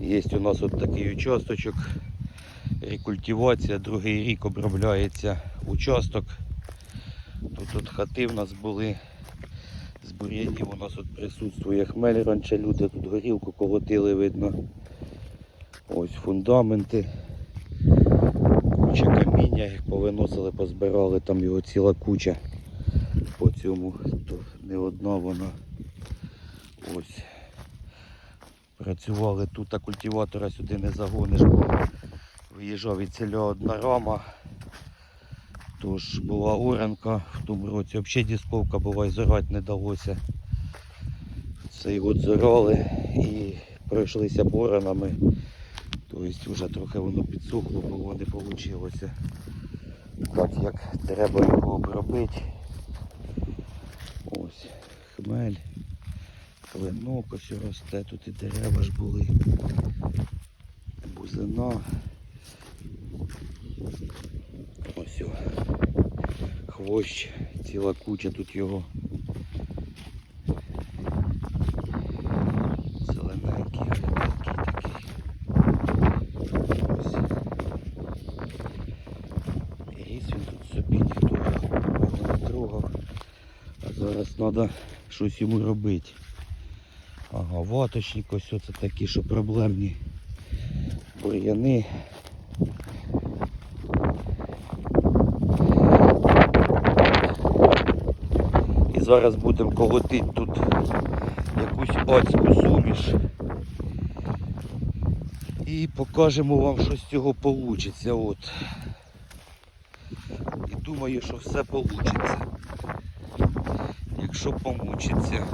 Є у нас от такий участочок. Рекультивація, другий рік обробляється участок. Тут от хати в нас були. З бур'янів у нас от присутствує хмель. Раніше люди тут горілку колотили, видно. Ось фундаменти. Куча каміння, їх повиносили, позбирали, там його ціла куча. По цьому то не одна вона. Ось. Працювали тут, а культиватора сюди не загониш, бо виїжджав від ціля одна рама. Тож була оранка в тому році. Взагалі дісковка була і зорати не далося. Цей год зорали і пройшлися боронами. Тобто вже трохи воно підсохло, бо не вийшло. Так як треба його обробити. Ось хмель, клинок ось росте, тут і дерева ж були. Бузина. Ось о. хвощ, ціла куча тут його. Зелененький, гарненький такий. Ось. Ріс тут собі, ніхто трогав. А зараз треба щось йому робити. Ага, ваточник ось це такі, що проблемні бур'яни. І зараз будемо колотити тут якусь адську суміш. І покажемо вам, що з цього вийде. От. І думаю, що все вийде. Якщо помучиться.